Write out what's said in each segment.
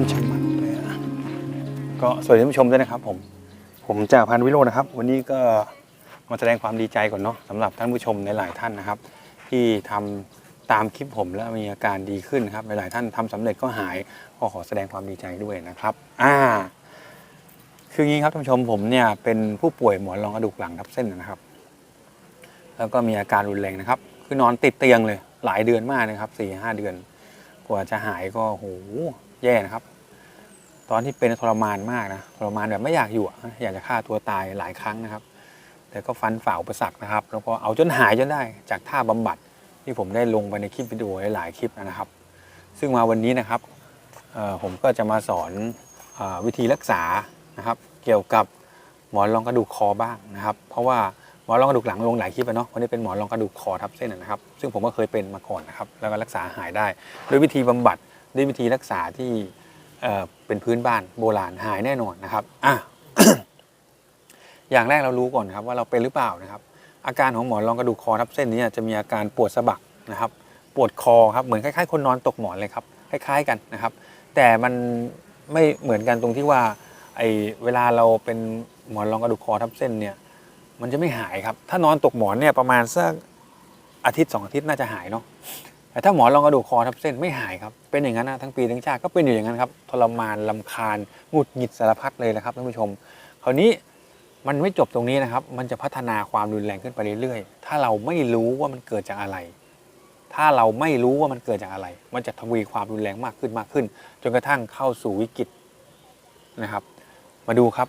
อนชมัดเลยอะก็สวัสดีท่านผู้ชมด้วยนะครับ ผม ผมจากพันวิโรจน์นะครับ วันนี้ก็มาแสดงความดีใจก่อนเนาะสำหรับท่านผู้ชมในหลายท่านนะครับ ที่ทำตามคลิปผมแล้วมีอาการดีขึ้นนะครับ หลายๆท่านทำสำเร็จก็หายก็ขอแสดงความดีใจด้วยนะครับ อ่า คืออย่างนี้ครับท่านผู้ชมผมเนี่ยเป็นผู้ป่วยหมอนรองกระดูกหลังทับเส้นนะครับ แล้วก็มีอาการรุนแรงนะครับ คือนอนติดเตียงเลย หลายเดือนมากนะครับสี่ห้าเดือน กว่าจะหายก็โหแย่นะครับ ตอนที่เป็นทรมานมากนะทรมานแบบไม่อยากอยู่อยากจะฆ่าตัวตายหลายครั้งนะครับ แต่ก็ฟันฝ่าอุปสรรคนะครับ แล้วก็เอาจนหายจนได้จากท่าบำบัดที่ผมได้ลงไปในคลิปวิดีโอหลายคลิปนะครับ ซึ่งมาวันนี้นะครับผมก็จะมาสอนอวิธีรักษานะครับ เกี่ยวกับหมอนรองกระดูกคอบ้างนะครับ เพราะว่า มอนรองกระดูกหลังลงหลายคลิปแล้วเนาะวันนี้เป็นหมอนรองกระดูกคอทับเส้นนะครับ ซึ่งผมก็เคยเป็นมาก่อนนะครับ แล้วก็รักษาหายได้ ด้วยวิธีบำบัดด้วยวิธีรักษาที่เเป็นพื้นบ้านโบราณหายแน่นอนนะครับอะอย่างแรกเรารู้ก่อนครับว่าเราเป็นหรือเปล่านะครับ อาการของหมอนรองกระดูกคอทับเส้นนี้จะมีอาการปวดสะบักนะครับ ปวดคอครับเหมือนคล้ายๆ คนนอนตกหมอนเลยครับคล้ายๆกันนะครับ แต่มันไม่เหมือนกันตรงที่ว่าไอ้เวลาเราเป็นหมอนรองกระดูกคอทับเส้นเนี่ย มันจะไม่หายครับ ถ้านอนตกหมอนเนี่ยประมาณสักอาทิตย์สองอาทิตย์น่าจะหายเนาะแต่ถ้าหมอนรองกระดูกคอทับเส้นไม่หายครับ เป็นอย่างนั้นนะทั้งปีทั้งชาติก็เป็นอยู่อย่างนั้นครับทรมานลำคาญหงุดหงิดสารพัดเลยนะครับท่านผู้ชม คราวนี้มันไม่จบตรงนี้นะครับ มันจะพัฒนาความรุนแรงขึ้นไปเรื่อยๆ ถ้าเราไม่รู้ว่ามันเกิดจากอะไร ถ้าเราไม่รู้ว่ามันเกิดจากอะไร มันจะทวีความรุนแรงมากขึ้นมากขึ้น จนกระทั่งเข้าสู่วิกฤตนะครับ มาดูครับ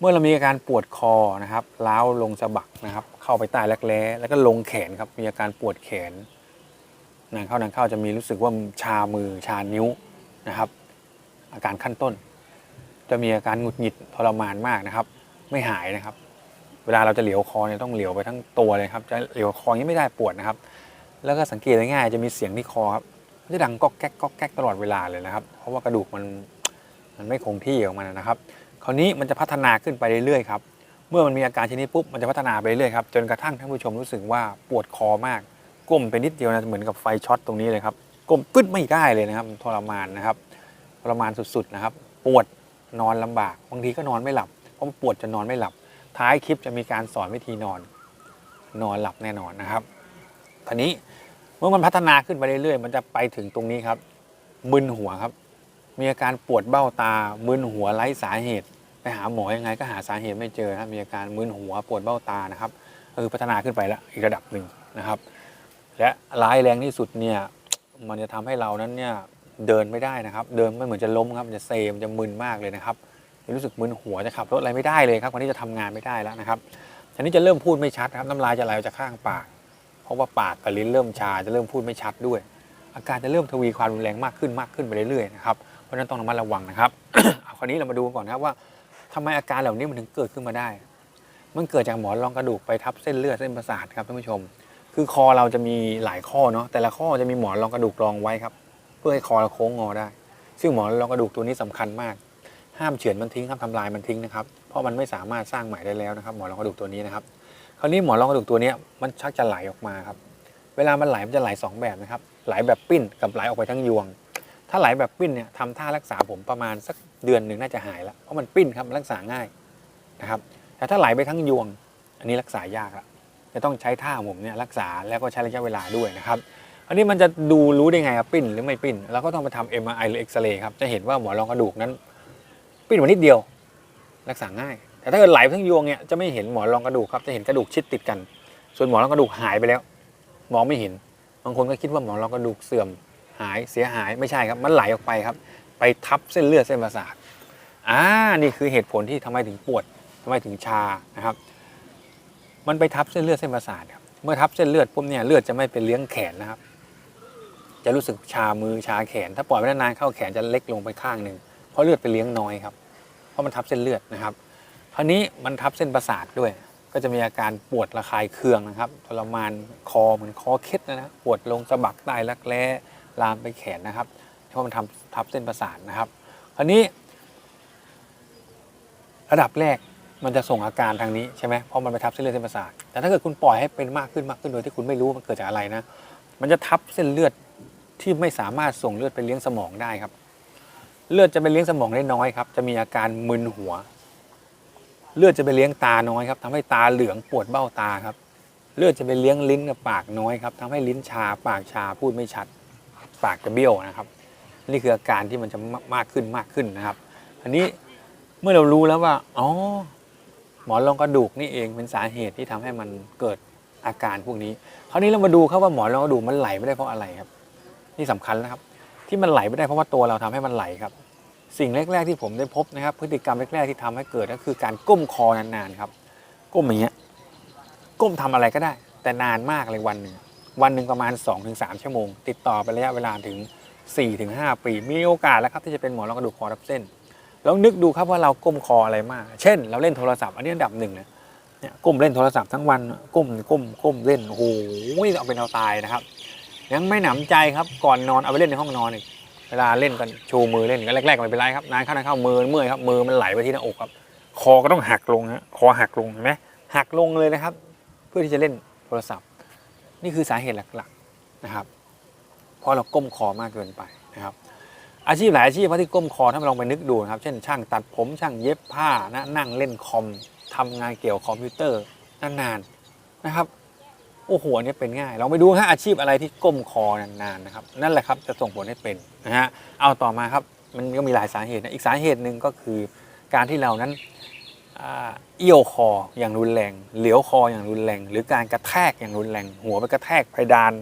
เมื่อเรามีอาการปวดคอนะครับล้าวลงสะบักนะครับ เข้าไปใต้รักแร้แล้วก็ลงแขนครับมีอาการปวดแขนนานเข้านานเข้าจะมีรู้สึกว่าชามือชานิ้วนะครับ อาการขั้นต้น จะมีอาการหงุดหงิดทรมานมากนะครับ ไม่หายนะครับ เวลาเราจะเหลียวคอเนี่ยต้องเหลียวไปทั้งตัวเลยครับจะเหลียวคออย่างนี้ไม่ได้ปวดนะครับ แล้วก็สังเกตง่ายๆจะมีเสียงที่คอครับจะดังก๊อกแก๊กก๊อกแก๊กตลอดเวลาเลยนะครับ เพราะว่ากระดูกมันมันไม่คงที่ของมันนะครับ ราวนี้มันจะพัฒนาขึ้นไปเรื่อยๆครับ เมื่อมันมีอาการชนิดปุ๊บมันจะพัฒนาไปเรื่อยๆครับจนกระทั่งท่านผู้ชมรู้สึกว่าปวดคอมาก ก้มไปนิดเดียวนะเหมือนกับไฟช็อตตรงนี้เลยครับก้มกึดไม่ได้เลยนะครับทรมานนะครับทรมานสุดๆนะครับ ปวดนอนลำบากบางทีก็นอนไม่หลับเพราะปวดจนนอนไม่หลับ ท้ายคลิปจะมีการสอนวิธีนอน นอนหลับแน่นอนนะครับคราวนี้เมื่อมันพัฒนาขึ้นไปเรื่อยๆ มันจะไปถึงตรงนี้ครับ มึนหัวครับ มีอาการปวดเบ้าตา มึนหัวไร้สาเหตุ ไปหาหมอยังไงก็หาสาเหตุไม่เจอนะครับมีอาการมึนหัวปวดเบ้าตานะครับคือพัฒนาขึ้นไปแล้วอีกระดับหนึ่งนะครับ และร้ายแรงที่สุดเนี่ยมันจะทำให้เรานั้นเนี่ยเดินไม่ได้นะครับ เดินไม่เหมือนจะล้มครับจะเซมจะมึนมากเลยนะครับจะรู้สึกมึนหัวจะขับรถอะไรไม่ได้เลยครับวันนี้จะทำงานไม่ได้แล้วนะครับทีนี้จะเริ่มพูดไม่ชัดครับน้ำลายจะไหลออกจากข้างปาก เพราะว่าปากกับลิ้นเริ่มชาจะเริ่มพูดไม่ชัดด้วย อาการจะเริ่มทวีความรุนแรงมากขึ้นมากขึ้นไปเรื่อยๆนะครับเพราะฉะนั้นต้องระมัดระวังนะครับเอาคราวนี้เรามาดูก่อนนะครับว่า ทำไมอาการเหล่านี้มันถึงเกิดขึ้นมาได้ มันเกิดจากหมอนรองกระดูกไปทับเส้นเลือดเส้นประสาทครับท่านผู้ชม คือคอเราจะมีหลายข้อเนาะแต่ละข้อจะมีหมอนรองกระดูกรองไว้ครับ เพื่อให้คอเราโค้งงอได้ ซึ่งหมอนรองกระดูกตัวนี้สำคัญมาก ห้ามเฉือนมันทิ้งห้ามทำลายมันทิ้งนะครับ เพราะมันไม่สามารถสร้างใหม่ได้แล้วนะครับ หมอนรองกระดูกตัวนี้นะครับ คราวนี้หมอนรองกระดูกตัวนี้มันชักจะไหลออกมาครับ เวลามันไหลมันจะไหลสองแบบนะครับ ไหลแบบปิ้นกับไหลออกไปทั้งยวง ถ้าไหลแบบปิ้นเนี่ยทำท่ารักษาผมประมาณสักเดือนหนึ่งน่าจะหายแล้วเพราะมันปิ้นครับรักษาง่ายนะครับแต่ถ้าไหลไปทั้งยวง อันนี้รักษายากละจะต้องใช้ท่าผมเนี่ยรักษาแล้วก็ใช้ระยะเวลาด้วยนะครับอันนี้มันจะดูรู้ได้ไงครับปิ้นหรือไม่ปิ้นเราก็ต้องไปทำ MRI หรือเอ็กซเรย์ครับจะเห็นว่าหมอนรองกระดูกนั้น ปิ้นมานิดเดียวรักษาง่าย แต่ถ้าเกิดไหลไปทั้งยวงเนี่ยจะไม่เห็นหมอนรองกระดูกครับจะเห็นกระดูกชิดติดกัน ส่วนหมอนรองกระดูกหายไปแล้ว มองไม่เห็นบางคนก็คิดว่าหมอนรองกระดูกเสื่อม หายเสียหายไม่ใช่ครับ มันไหลออกไปครับ ไปทับเส้นเลือดเส้นประสาทอ่านี่คือเหตุผลที่ทำไมถึงปวดทำไมถึงชานะครับ มันไปทับเส้นเลือดเส้นประสาทครับเมื่อทับเส้นเลือดปุ๊บเนี่ยเลือดจะไม่ไปเลี้ยงแขนนะครับ จะรู้สึกชามือชาแขน ถ้าปล่อยไว้นานๆเข้าแขนจะเล็กลงไปข้างหนึ่งเพราะเลือดไปเลี้ยงน้อยครับ เพราะมันทับเส้นเลือดนะครับคราวนี้มันทับเส้นประสาทด้วย ก็จะมีอาการปวดระคายเคืองนะครับทรมานคอเหมือนคอเคล็ดนะนะปวดลงสะบักใต้รักแร้ ลามไปแขนนะครับเพราะมันทำทับเส้นประสาทนะครับ คราวนี้ ระดับแรกมันจะส่งอาการทางนี้ใช่ไหมเพราะมันไปทับเส้นเลือดเส้นประสาทแต่ถ้าเกิดคุณปล่อยให้เป็นมากขึ้นมากขึ้นโดยที่คุณไม่รู้มันเกิดจากอะไรนะ มันจะทับเส้นเลือดที่ไม่สามารถส่งเลือดไปเลี้ยงสมองได้ครับ เลือดจะไปเลี้ยงสมองได้น้อยครับ จะมีอาการมึนหัว เลือดจะไปเลี้ยงตาน้อยครับทำให้ตาเหลืองปวดเบ้าตาครับ เลือดจะไปเลี้ยงลิ้นกับปากน้อยครับทำให้ลิ้นชาปากชาพูดไม่ชัด ปากจะเบี้ยวนะครับ นี่คืออาการที่มันจะมากขึ้นมากขึ้นนะครับ อันนี้เมื่อเรารู้แล้วว่าอ๋อหมอนรองกระดูกนี่เองเป็นสาเหตุที่ทำให้มันเกิดอาการพวกนี้ คราวนี้เรามาดูครับว่าหมอนรองกระดูกมันไหลไม่ได้เพราะอะไรครับ นี่สำคัญนะครับ ที่มันไหลไม่ได้เพราะว่าตัวเราทำให้มันไหลครับ สิ่งแรก ๆ ที่ผมได้พบนะครับ พฤติกรรมแรกๆที่ทำให้เกิดก็คือการก้มคอนานๆครับ ก้มอย่างเงี้ยก้มทำอะไรก็ได้ แต่นานมากเลยวันหนึ่ง วันหนึ่งประมาณ 2-3 ชั่วโมง ติดต่อไประยะเวลาถึง 4-5 ปี มีโอกาสแล้วครับที่จะเป็นหมอนรองกระดูกคอทับเส้นลองนึกดูครับว่าเราก้มคออะไรมาก เช่น เราเล่นโทรศัพท์อันนี้อันดับหนึ่งนะเนี่ยก้มเล่นโทรศัพท์ทั้งวันก้มก้มก้มเล่นโอ้โหเอาเป็นเอาตายนะครับ ยังไม่หนำใจครับก่อนนอนเอาไปเล่นในห้องนอนอีกเวลาเล่นกันชูมือเล่นกันแรกๆไม่เป็นไรครับนานเข้านานเข้ามือเมื่อยครับมือมันไหลไปที่หน้าอกครับ คอก็ต้องหักลงฮะคอหักลงเห็นไหมหักลงเลยนะครับ เพื่อที่จะเล่นโทรศัพท์ นี่คือสาเหตุหลักๆนะครับ เพราะเราก้มคอมากเกินไปนะครับ อาชีพหลายอาชีพที่ก้มคอถ้าเราลองไปนึกดูนะครับ เช่นช่างตัดผมช่างเย็บผ้านะนั่งเล่นคอมทำงานเกี่ยวคอมพิวเตอร์นานๆนะครับโอ้โหอันนี้เป็นง่าย เราไปดูฮะอาชีพอะไรที่ก้มคอนานๆนะครับ นั่นแหละครับจะส่งผลให้เป็นนะฮะเอาต่อมาครับมันก็มีหลายสาเหตุนะอีกสาเหตุหนึ่งก็คือการที่เรานั้น เอี้ยวคออย่างรุนแรง เหลียวคออย่างรุนแรง หรือการกระแทกอย่างรุนแรง หัวไปกระแทกเพดาน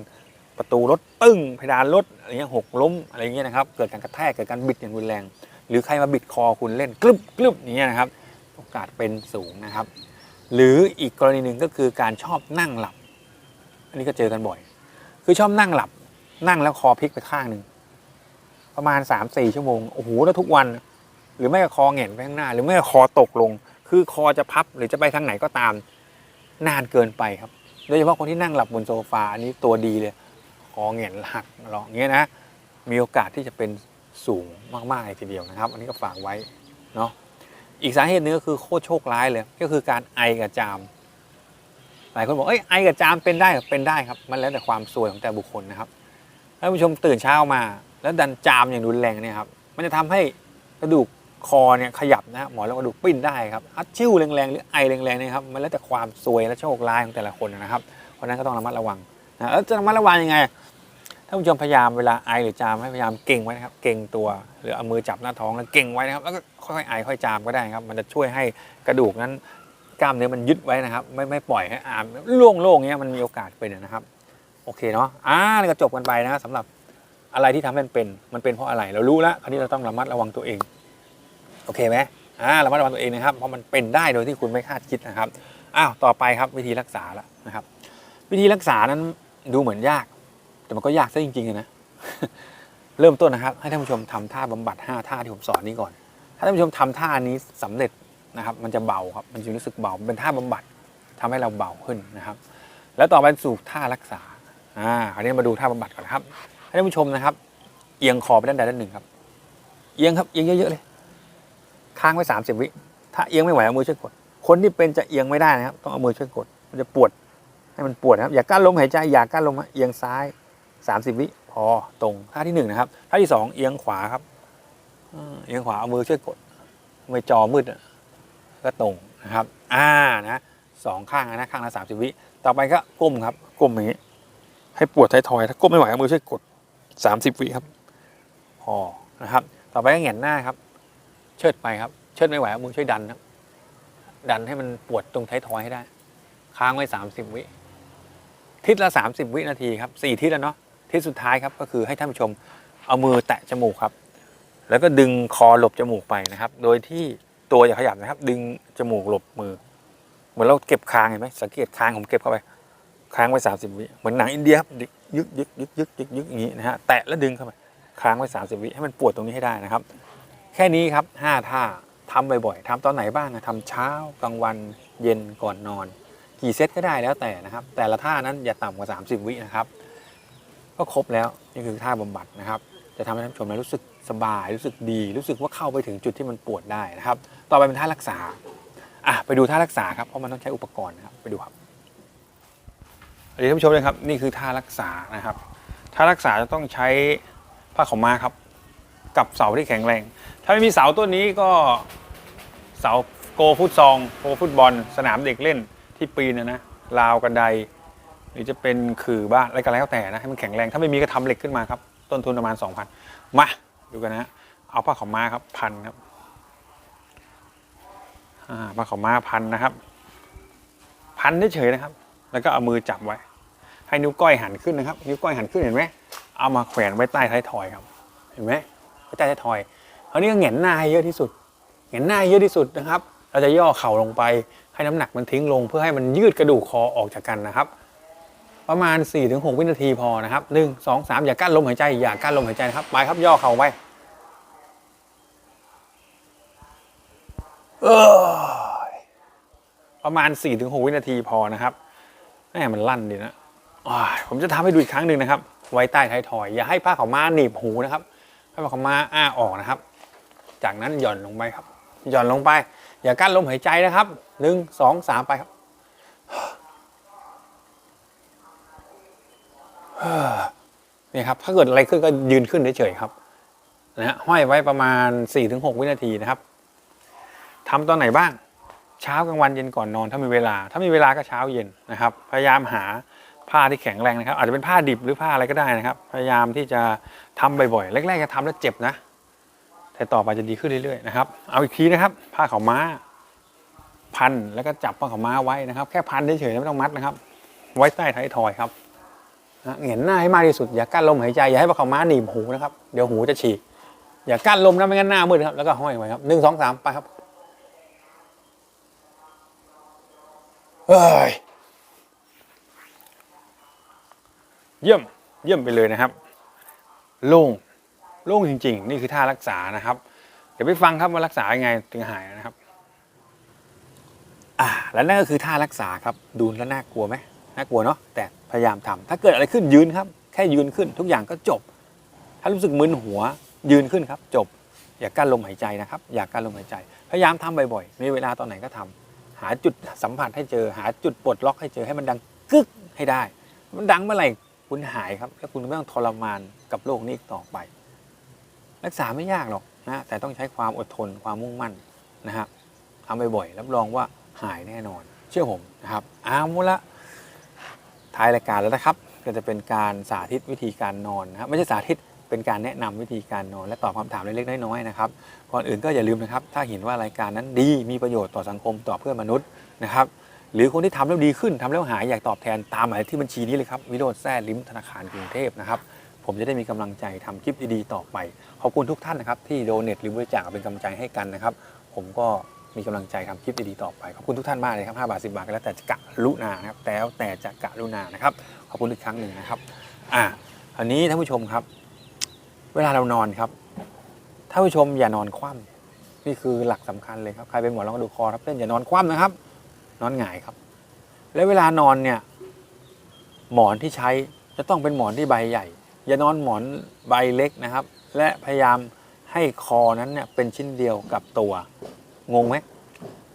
ประตูรถตึ้งเพดานรถอะไรเงี้ยหกล้มอะไรเงี้ยนะครับเกิดการกระแทกเกิดการบิดอย่างรุนแรง หรือใครมาบิดคอคุณเล่นกรึบกรึบอย่างเงี้ยนะครับโอกาสเป็นสูงนะครับ หรืออีกกรณีหนึ่งก็คือการชอบนั่งหลับ อันนี้ก็เจอกันบ่อย คือชอบนั่งหลับ นั่งแล้วคอพลิกไปข้างหนึ่งประมาณ3าสี่ชั่วโมงโอ้โหแล้วทุกวัน หรือไม่ก็คอเหงนไปข้างหน้า หรือไม่ก็คอตกลง คือคอจะพับหรือจะไปทางไหนก็ตามนานเกินไปครับ โดยเฉพาะคนที่นั่งหลับบนโซฟาอันนี้ตัวดีเลยคอเหง่นหักหรอกเงี้ยนะ มีโอกาสที่จะเป็นสูงมากๆเลยทีเดียวนะครับ อันนี้ก็ฝากไว้เนาะอีกสาเหตุหนึงก็คือโคตรโชคร้ายเลย ก็คือการไอกับจาม หลายคนบอกเอ้ยไอกับจามเป็นได้เป็นได้ครับ มันแล้วแต่ความซวยของแต่บุคคลนะครับท่านผู้ชมตื่นเช้ามา แล้วดันจามอย่างรุนแรงเนี่ยครับมันจะทำให้กระดูก คอเนี่ยขยับนะหมอนรองกระดูกปิ้นได้ครับอัดชิ่วแรงๆหรือไอแรงๆนะครับมันแล้วแต่ความซวยและโชคร้ายของแต่ละคนนะครับเพราะนั้นก็ต้องระมัดระวังนะแล้วจะระมัดระวังยังไงท่านผู้ชมพยายามเวลาไอหรือจามให้พยายามเก่งไว้นะครับ เก่งตัวหรือเอามือจับหน้าท้องแล้วเก่งไว้นะครับ แล้วก็ค่อยๆไอค่อยจามก็ได้ครับ มันจะช่วยให้กระดูกนั้นกล้ามเนื้อมันยึดไว้นะครับ ไม่ไม่ปล่อยให้อามโล่งๆเงี้ยมันมีโอกาสเป็นนะครับ โอเคเนาะอ่านี่ก็จบกันไปนะครับสำหรับอะไรที่ทำให้มันเป็นมันเป็นเพราะอะไรเรารู้แล้วคราวนี้เราต้องระมัดระวังตัวเอง โอเคไหมอ่าระมัดระวังตัวเองนะครับ เพราะมันเป็นได้โดยที่คุณไม่คาดคิดนะครับ อ้าว ต่อไปครับวิธีรักษาละนะครับ วิธีรักษานั้นดูเหมือนยาก แต่มันก็ยากซะจริงๆนะ เริ่มต้นนะครับ ให้ท่านผู้ชมทำท่าบำบัด 5 ท่าที่ผมสอนนี้ก่อน ถ้าท่านผู้ชมทำท่านี้สำเร็จนะครับ มันจะเบาครับ มันจะรู้สึกเบา เป็นท่าบำบัดทำให้เราเบาขึ้นนะครับ แล้วต่อไปสู่ท่ารักษา อ่า คราวนี้มาดูท่าบำบัดก่อนครับ ให้ท่านผู้ชมนะครับ เอียงคอไปด้านใดด้านหนึ่งครับ เอียงครับ เอียงเยอะๆเลย ค้างไว้ 30 วิถ้าเอียงไม่ไหวเอามือช่วยกด คนที่เป็นจะเอียงไม่ได้นะครับ ต้องเอามือช่วยกด มันจะปวดให้มันปวดนะครับ อย่ากั้นลมหายใจอย่ากั้นลมเอียงซ้าย 30 วิพอตรงท่าที่หนึ่งนะครับท่าที่สองเอียงขวาครับเอียงขวาเอามือช่วยกดไม่จอมืดก็ตรงนะครับ อ่านะสองข้างนะข้างละสามสิบวิต่อไปก็ก้มครับก้มอย่างนี้ให้ปวดท้ายทอย ถ้าก้มไม่ไหวเอามือช่วยกดสามสิบวิครับพอนะครับ ต่อไปก็แหงนหน้าครับ เชิดไปครับ เชิดไม่ไหวเอามือช่วยดันครับ ดันให้มันปวดตรงท้ายทอยให้ได้ ค้างไว้สามสิบวิ ทิศละสามสิบวินาทีครับสี่ทิศแล้วเนาะ ทิศสุดท้ายครับก็คือให้ท่านผู้ชมเอามือแตะจมูกครับ แล้วก็ดึงคอหลบจมูกไปนะครับ โดยที่ตัวอย่าขยับนะครับ ดึงจมูกหลบมือ เหมือนเราเก็บคางเห็นไหมสังเกตคางผมเก็บเข้าไป ค้างไว้สามสิบวิ เหมือนหนังอินเดียครับยึกยึกยึกยึกยึกยึกอย่างนี้นะฮะ แตะแล้วดึงเข้าไป ค้างไว้สามสิบวิ ให้มันปวดตรงนี้ให้ได้นะครับ แค่นี้ครับห้าท่าทำบ่อยๆทำตอนไหนบ้างทำเช้ากลางวันเย็นก่อนนอน กี่เซตก็ได้แล้วแต่นะครับ แต่ละท่านั้นอย่าต่ำกว่า 30 วินะครับ ก็ครบแล้วนี่คือท่าบำบัดนะครับ จะทำให้ท่านผู้ชมรู้สึกสบาย รู้สึกดี รู้สึกว่าเข้าไปถึงจุดที่มันปวดได้นะครับ ต่อไปเป็นท่ารักษาอะไปดูท่ารักษาครับเพราะมันต้องใช้อุปกรณ์นะครับไปดูครับสวัสดีท่านผู้ชมเลยครับนี่คือท่ารักษานะครับท่ารักษาจะต้องใช้ผ้าขาวม้าครับ กับเสาที่แข็งแรง ถ้าไม่มีเสาต้นนี้ก็เสาโกฟุตซองโกฟุตบอล สนามเด็กเล่นที่ปีนนะนะราวกันไดหรือจะเป็นขื่อบ้านอะไรก็แล้วแต่นะให้มันแข็งแรงถ้าไม่มีก็ทำเหล็กขึ้นมาครับ ต้นทุนประมาณ 2,000 มาดูกันนะเอาผ้าขาวม้าครับพันครับผ้าขาวม้าพันนะครับ พันเฉยๆนะครับ แล้วก็เอามือจับไว้ ให้นิ้วก้อยหันขึ้นนะครับ นิ้วก้อยหันขึ้นเห็นไหมเอามาแขวนไว้ใต้ท้ายทอยครับ เห็นไหมไว้ใต้ท้ายทอยาวนี้ก็เหงนหน้าให้เยอะที่สุด เหงนหน้าเยอะที่สุดนะครับ เราจะย่อเข่าลงไปให้น้ำหนักมันทิ้งลง เพื่อให้มันยืดกระดูกคอออกจากกันนะครับ ประมาณ 4-6 วินาทีพอนะครับ1 2 3อสามอย่ากั้นลมหายใจอย่ากั้นลมหายใจนะครับไปครับย่อเข่าไปประมาณ 4-6 วินาทีพอนะครับแม่มันลั่นดีนะผมจะทำให้ดูอีกครั้งหนึ่งนะครับ ไว้ใต้ท้ายทอย อย่าให้ผ้าขาวม้าหนีบหูนะครับ ให้ผ้าขาวม้าอ้าออกนะครับ จากนั้นหย่อนลงไปครับ หย่อนลงไป อย่ากั้นลมหายใจนะครับหนึ่งสองสามไปครับนี่ครับ ถ้าเกิดอะไรขึ้นก็ยืนขึ้นเฉยๆครับนะฮะห้อยไว้ประมาณ 4-6 วินาทีนะครับทำตอนไหนบ้าง เช้ากลางวันเย็นก่อนนอนถ้ามีเวลา ถ้ามีเวลาก็เช้าเย็นนะครับ พยายามหาผ้าที่แข็งแรงนะครับ อาจจะเป็นผ้าดิบหรือผ้าอะไรก็ได้นะครับ พยายามที่จะทำบ่อยๆแรกๆจะทำแล้วเจ็บนะ แต่ต่อไปจะดีขึ้นเรื่อยๆนะครับ เอาอีกทีนะครับ ผ้าขาวม้า พันแล้วก็จับผ้าขาวม้าไว้นะครับ แค่พันเฉยๆไม่ต้องมัดนะครับ ไว้ใต้ท้ายทอยครับเหงนหน้าให้มากที่สุด อย่ากั้นลมหายใจ อย่าให้ปลาขาวม้าหนีบหูนะครับ เดี๋ยวหูจะฉีก อย่ากั้นลมนะไม่งั้นหน้ามืดครับ แล้วก็ห้อยไว้ครับหนึ่งสองสามไปครับเฮ้ยเยี่ยมเยี่ยมไปเลยนะครับ โล่ง โล่งจริง ๆ นี่คือท่ารักษานะครับ เดี๋ยวไปฟังครับว่ารักษายังไงถึงหายนะครับ อ่าแล้วนั่นก็คือท่ารักษาครับ ดูแล้วน่ากลัวไหมน่ากลัวเนาะแต่พยายามทำถ้าเกิดอะไรขึ้นยืนครับ แค่ยืนขึ้น ทุกอย่างก็จบ ถ้ารู้สึกมึนหัวยืนขึ้นครับ จบ อย่ากั้นลมหายใจนะครับ อย่ากั้นลมหายใจ พยายามทำบ่อยๆมีเวลาตอนไหนก็ทำหาจุดสัมผัสให้เจอ หาจุดปลดล็อกให้เจอให้มันดังกึกให้ได้ มันดังเมื่อไหร่คุณหายครับ แล้วคุณไม่ต้องทรมานกับโรคนี้อีกต่อไป รักษาไม่ยากหรอกนะแต่ต้องใช้ความอดทนความมุ่งมั่นนะครับทำบ่อยๆรับรองว่าหายแน่นอน เชื่อผมนะครับเอาละท้ายรายการแล้วนะครับ ก็จะเป็นการสาธิตวิธีการนอนนะครับไม่ใช่สาธิตเป็นการแนะนำวิธีการนอน และตอบคำถามเล็กๆน้อยๆนะครับก่อนอื่นก็อย่าลืมนะครับ ถ้าเห็นว่ารายการนั้นดีมีประโยชน์ต่อสังคมต่อเพื่อนมนุษย์นะครับหรือคนที่ทำแล้วดีขึ้นทำแล้วหายอยากตอบแทนตามหมายเลขที่บัญชีนี้เลยครับ วิโรจน์แซ่ลิ้มธนาคารกรุงเทพนะครับ ผมจะได้มีกำลังใจทำคลิปดีๆต่อไป ขอบคุณทุกท่านนะครับที่โดเนทหรือบริจาคเป็นกำลังใจให้กันนะครับ ผมก็มีกำลังใจทำคลิปดีๆต่อไป ขอบคุณทุกท่านมากเลยครับ5บาท10 บาทก็แล้วแต่จะกะลุนานะครับแต่แล้วแต่จะกะลุนานะครับ ขอบคุณอีกครั้งหนึ่งนะครับ อ่าอันนี้ท่านผู้ชมครับ เวลาเรานอนครับท่านผู้ชมอย่านอนคว่ำนี่คือหลักสำคัญเลยครับใครเป็นหมอลองดูคอครับเล่นอย่านอนคว่ำนะครับ นอนหงายครับ แล้วเวลานอนเนี่ยหมอนที่ใช้จะต้องเป็นหมอนที่ใบใหญ่ อย่านอนหมอนใบเล็กนะครับ และพยายามให้คอนั้นเนี่ยเป็นชิ้นเดียวกับตัว งงไหม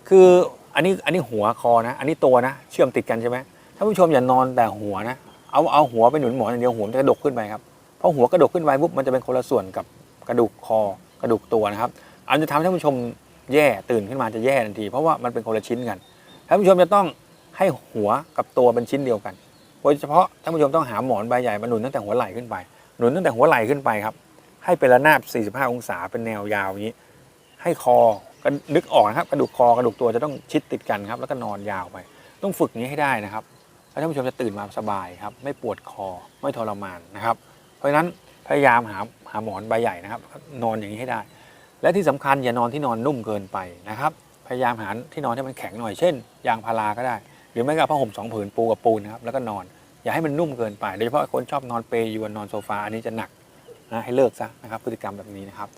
คืออันนี้อันนี้หัวคอนะ อันนี้ตัวนะ เชื่อมติดกันใช่ไหมท่านผู้ชมอย่านอนแต่หัวนะ เอาเอาหัวไปหนุนหมอนอย่างเดียวหัวมันจะกระดกขึ้นไปครับเพราะหัวกระดกขึ้นไปปุ๊บมันจะเป็นคนละส่วนกับกระดูกคอกระดูกตัวนะครับอันจะทำให้ท่านผู้ชมแย่ตื่นขึ้นมาจะแย่ทันที เพราะว่ามันเป็นคนละชิ้นกันท่านผู้ชมจะต้องให้หัวกับตัวเป็นชิ้นเดียวกัน โดยเฉพาะท่านผู้ชมต้องหาหมอนใบใหญ่มาหนุนตั้งแต่หัวไหล่ขึ้นไป หนุนตั้งแต่หัวไหล่ขึ้นไปครับ ให้เป็นระนาบ 45 องศาเป็นแนวยาวอย่างนี้ ให้คอก็นึกออกนะครับกระดูกคอกระดูกตัวจะต้องชิดติดกันครับ แล้วก็นอนยาวไป ต้องฝึกนี้ให้ได้นะครับแล้วท่านผู้ชมจะตื่นมาสบายครับ ไม่ปวดคอไม่ทรมานนะครับ เพราะฉะนั้นพยายามหาหาหมอนใบใหญ่นะครับ นอนอย่างนี้ให้ได้ และที่สำคัญอย่านอนที่นอนนุ่มเกินไปนะครับ พยายามหาที่นอนที่มันแข็งหน่อยเช่นยางพาราก็ได้ หรือไม่ก็ผ้าห่มสองผืนปูกับปูนนะครับแล้วก็นอน อย่าให้มันนุ่มเกินไปโดยเฉพาะคนชอบนอนเปรยวนนอนโซฟาอันนี้จะหนักนะให้เลิกซะนะครับ พฤติกรรมแบบนี้นะครับ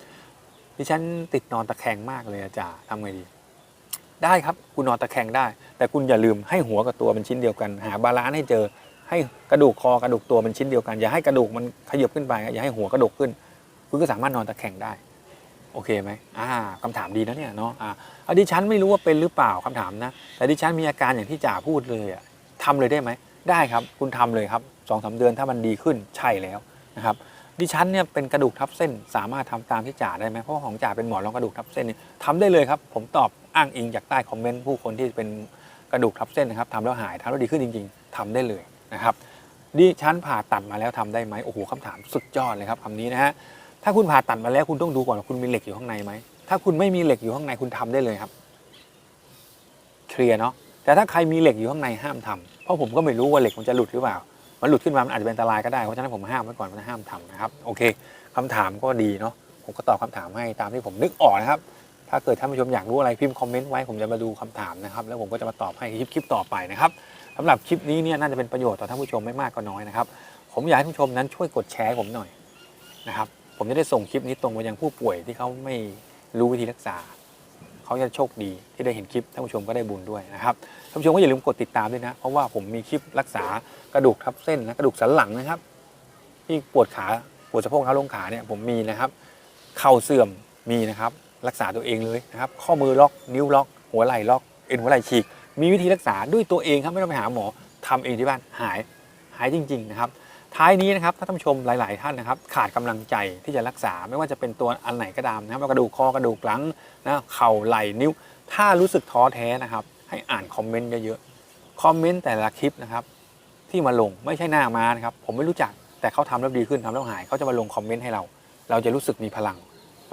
ดิฉันติดนอนตะแคงมากเลยอาจารย์ทำไงดีได้ครับคุณนอนตะแคงได้ แต่คุณอย่าลืมให้หัวกับตัวเป็นชิ้นเดียวกัน หาบาลานซ์ให้เจอ ให้กระดูกคอกระดูกตัวเป็นชิ้นเดียวกัน อย่าให้กระดูกมันขยับขึ้นไป อย่าให้หัวกระดูกขึ้น คุณก็สามารถนอนตะแคงได้ โอเคไหมอ่าคำถามดีนะเนี่ยเนาะอ่าดิฉันไม่รู้ว่าเป็นหรือเปล่าคำถามนะ แต่ดิฉันมีอาการอย่างที่จ่าพูดเลยอะทำเลยได้ไหม ได้ครับ คุณทำเลยครับสองสาเดือนถ้ามันดีขึ้นใช่แล้วนะครับ ดิฉันเนี่ยเป็นกระดูกทับเส้น สามารถทำตามที่จ่าได้ไหมเพราะของจ่าเป็นหมอนรองกระดูกทับเส้นนี่ทำได้เลยครับ ผมตอบอ้างอิงจากใต้คอมเมนต์ผู้คนที่เป็นกระดูกทับเส้นนะครับทำแล้วหายทำแล้วดีขึ้นจริง ๆทำได้เลยนะครับดิฉันผ่าตัดมาแล้วทำได้ไหมโอ้โหคำถามสุดยอดเลยครับคำนี้นะฮะ ถ้าคุณผ่าตัดมาแล้วคุณต้องดูก่อนว่าคุณมีเหล็กอยู่ข้างในไหม ถ้าคุณไม่มีเหล็กอยู่ข้างในคุณทำได้เลยครับ เคลียร์เนาะ แต่ถ้าใครมีเหล็กอยู่ข้างในห้ามทำเพราะผมก็ไม่รู้ว่าเหล็กมันจะหลุดหรือเปล่า มันหลุดขึ้นมา มันอาจจะเป็นอันตรายก็ได้ เพราะฉะนั้นผมห้ามไว้ก่อนว่าห้ามทำนะครับ โอเคคำถามก็ดีเนาะ ผมก็ตอบคำถามให้ตามที่ผมนึกออกนะครับ ถ้าเกิดท่านผู้ชมอยากรู้อะไรพิมพ์คอมเมนต์ไว้ ผมจะมาดูคำถามนะครับ แล้วผมก็จะมาตอบให้คลิปคลิปต่อไปนะครับสำหรับคลิปนี้เนี่ยน่าจะเป็นประโยชน์ต่อท่านผู้ชมไม่มากก็น้อยนะครับ ผมอยากให้ท่านผู้ชมนั้นช่วยกดแชร์ผมหน่อยนะครับ ผมจะได้ส่งคลิปนี้ตรงไปยังผู้ป่วยที่เขาไม่รู้วิธีรักษา เขาจะโชคดีที่ได้เห็นคลิปท่านผู้ชมก็ได้บุญด้วยนะครับท่านผู้ชมก็อย่าลืมกดติดตามด้วยนะ เพราะว่าผมมีคลิปรักษากระดูกทับเส้นนะกระดูกสันหลังนะครับ ที่ปวดขาปวดสะโพกเท้าลงขาเนี่ยผมมีนะครับ เข่าเสื่อมมีนะครับ รักษาตัวเองเลยนะครับ ข้อมือล็อกนิ้วล็อก หัวไหล่ล็อกเอ็นหัวไหล่ฉีกมีวิธีรักษาด้วยตัวเองครับไม่ต้องไปหาหมอทำเองที่บ้านหายหายจริง ๆ นะครับ ท้ายนี้นะครับถ้าท่านผู้ชมหลาย ๆ ท่านนะครับขาดกำลังใจที่จะรักษาไม่ว่าจะเป็นตัวอันไหนก็ตามนะครับกระดูกคอกระดูกหลังนะเข่าไหล่นิ้ว ถ้ารู้สึกท้อแท้นะครับ ให้อ่านคอมเมนต์เยอะๆคอมเมนต์แต่ละคลิปนะครับที่มาลงไม่ใช่หน้ามานะครับผมไม่รู้จักแต่เขาทำแล้วดีขึ้นทำแล้วหายเขาจะมาลงคอมเมนต์ให้เรา เราจะรู้สึกมีพลัง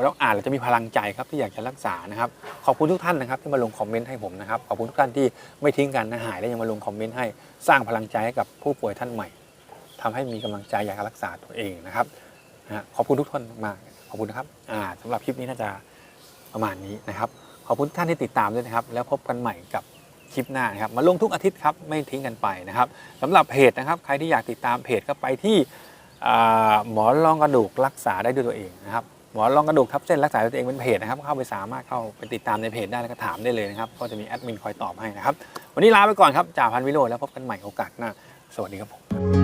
เราอ่านเราจะมีพลังใจครับที่อยากจะรักษานะครับขอบคุณทุกท่านนะครับที่มาลงคอมเมนต์ให้ผมนะครับขอบคุณทุกท่านที่ไม่ทิ้งกันนะหายแล้วยังมาลงคอมเมนต์ให้สร้างพลังใจให้กับผู้ป่วยท่านใหม่ ทำให้มีกำลังใจอยากรักษาตัวเองนะครับขอบคุณทุกท่านมากขอบคุณนะครับอ่าสำหรับคลิปนี้น่าจะประมาณนี้นะครับ ขอบคุณท่านที่ติดตามด้วยนะครับ แล้วพบกันใหม่กับคลิปหน้านะครับ มาลงทุกอาทิตย์ครับไม่ทิ้งกันไปนะครับสำหรับเพจนะครับ ใครที่อยากติดตามเพจก็ไปที่หมอนรองกระดูกรักษาได้ด้วยตัวเองนะครับหมอนรองกระดูกทับเส้นรักษาตัวเองเป็นเพจนะครับเข้าไปสามารถเข้าไปติดตามในเพจได้แล้วก็ถามได้เลยนะครับก็จะมีแอดมินคอยตอบให้นะครับ วันนี้ลาไปก่อนครับจ่าพันวิโรจน์แล้วพบกันใหม่โอกาสหน้าสวัสดีครับผม